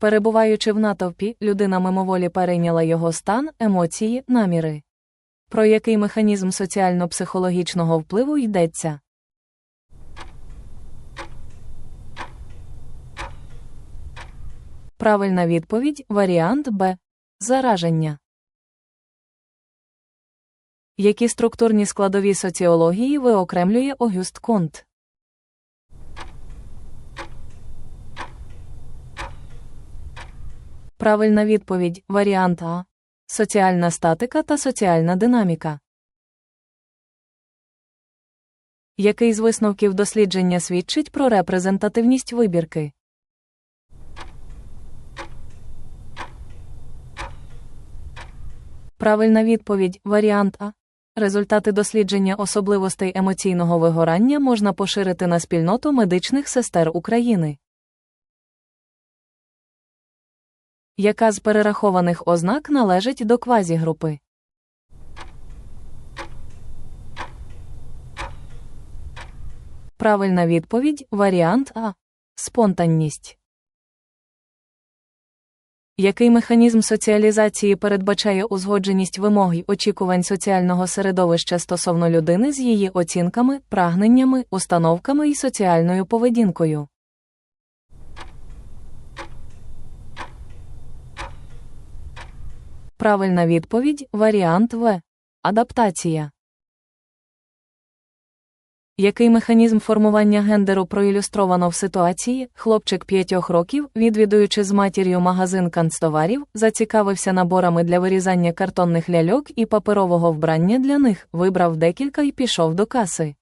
Перебуваючи в натовпі, людина мимоволі перейняла його стан, емоції, наміри. Про який механізм соціально-психологічного впливу йдеться? Правильна відповідь варіант Б. Зараження. Які структурні складові соціології виокремлює Огюст Конт? Правильна відповідь варіант А. Соціальна статика та соціальна динаміка. Який з висновків дослідження свідчить про репрезентативність вибірки? Правильна відповідь варіант А. Результати дослідження особливостей емоційного вигорання можна поширити на спільноту медичних сестер України. Яка з перерахованих ознак належить до квазігрупи? Правильна відповідь варіант А. Спонтанність. Який механізм соціалізації передбачає узгодженість вимог й очікувань соціального середовища стосовно людини з її оцінками, прагненнями, установками і соціальною поведінкою? Правильна відповідь варіант В. Адаптація. Який механізм формування гендеру проілюстровано в ситуації? Хлопчик п'ятьох років, відвідуючи з матір'ю магазин канцтоварів, зацікавився наборами для вирізання картонних ляльок і паперового вбрання для них, вибрав декілька і пішов до каси.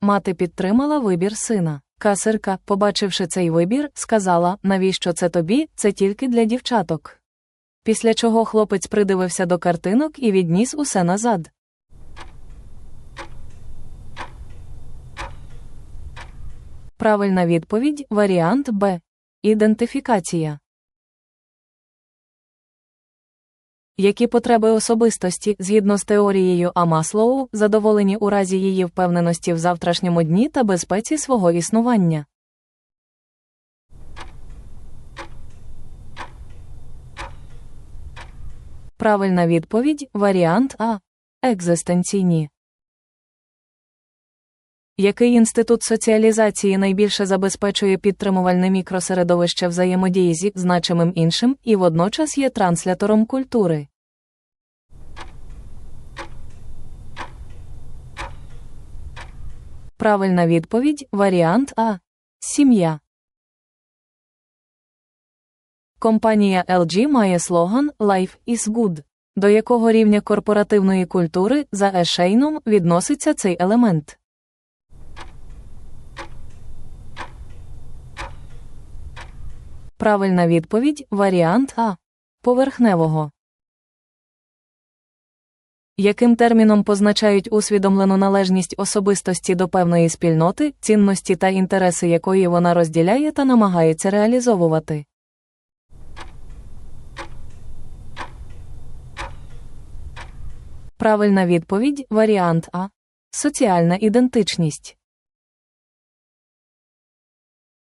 Мати підтримала вибір сина. Касирка, побачивши цей вибір, сказала: навіщо це тобі? Це тільки для дівчаток. Після чого хлопець придивився до картинок і відніс усе назад. Правильна відповідь варіант Б. Ідентифікація. Які потреби особистості, згідно з теорією Амаслоу, задоволені у разі її впевненості в завтрашньому дні та безпеці свого існування? Правильна відповідь варіант А. Екзистенційні. Який інститут соціалізації найбільше забезпечує підтримувальне мікросередовище взаємодії зі значимим іншим і водночас є транслятором культури? Правильна відповідь варіант А. Сім'я. Компанія LG має слоган Life is good. До якого рівня корпоративної культури за Ешейном відноситься цей елемент? Правильна відповідь варіант А. Поверхневого. Яким терміном позначають усвідомлену належність особистості до певної спільноти, цінності та інтереси якої вона розділяє та намагається реалізовувати? Правильна відповідь варіант А. Соціальна ідентичність.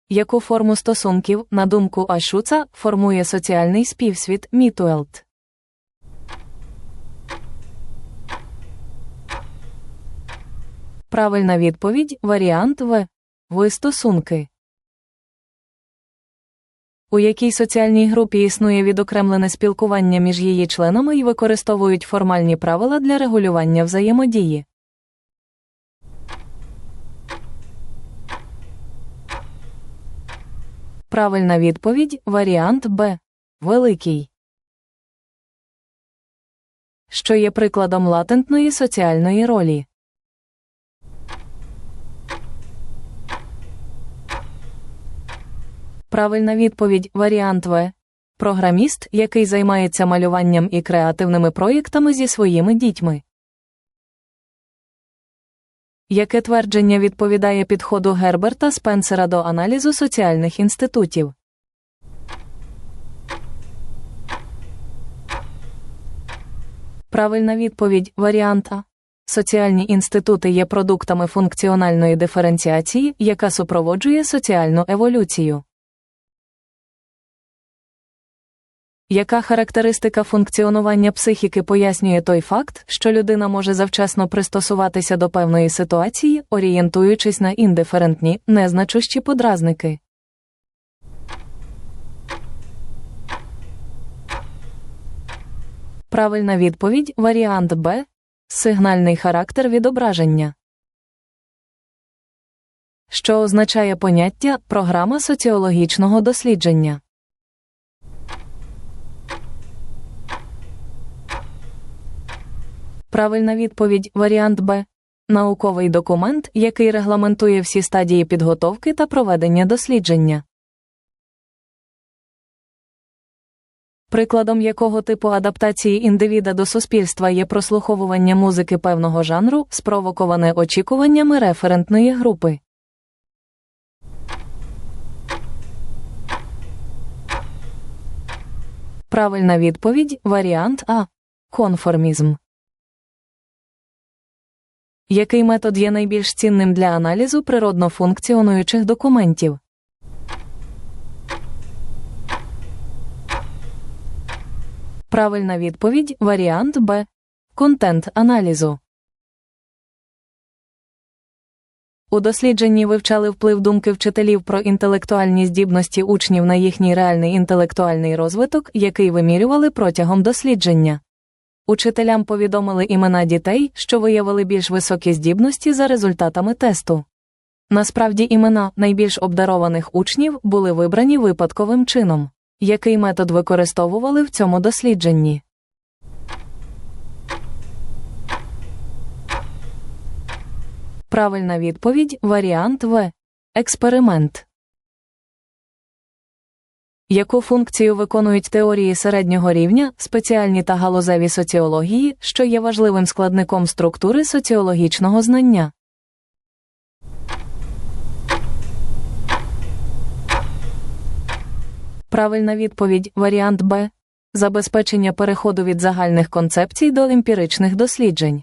Яку форму стосунків, на думку Ашуца, формує соціальний співсвіт Мітуелт? Правильна відповідь варіант В. Ви стосунки. У якій соціальній групі існує відокремлене спілкування між її членами і використовують формальні правила для регулювання взаємодії? Правильна відповідь варіант Б. Великий. Що є прикладом латентної соціальної ролі? Правильна відповідь варіант В. Програміст, який займається малюванням і креативними проєктами зі своїми дітьми. Яке твердження відповідає підходу Герберта Спенсера до аналізу соціальних інститутів? Правильна відповідь варіант А. Соціальні інститути є продуктами функціональної диференціації, яка супроводжує соціальну еволюцію. Яка характеристика функціонування психіки пояснює той факт, що людина може завчасно пристосуватися до певної ситуації, орієнтуючись на індиферентні, незначущі подразники? Правильна відповідь варіант Б. Сигнальний характер відображення. Що означає поняття програма соціологічного дослідження? Правильна відповідь варіант Б. Науковий документ, який регламентує всі стадії підготовки та проведення дослідження. Прикладом якого типу адаптації індивіда до суспільства є прослуховування музики певного жанру, спровоковане очікуваннями референтної групи. Правильна відповідь варіант А. Конформізм. Який метод є найбільш цінним для аналізу природно функціонуючих документів? Правильна відповідь варіант Б. Контент аналізу. У дослідженні вивчали вплив думки вчителів про інтелектуальні здібності учнів на їхній реальний інтелектуальний розвиток, який вимірювали протягом дослідження. Учителям повідомили імена дітей, що виявили більш високі здібності за результатами тесту. Насправді імена найбільш обдарованих учнів були вибрані випадковим чином. Який метод використовували в цьому дослідженні? Правильна відповідь варіант В. Експеримент. Яку функцію виконують теорії середнього рівня, спеціальні та галузеві соціології, що є важливим складником структури соціологічного знання? Правильна відповідь варіант Б. Забезпечення переходу від загальних концепцій до емпіричних досліджень.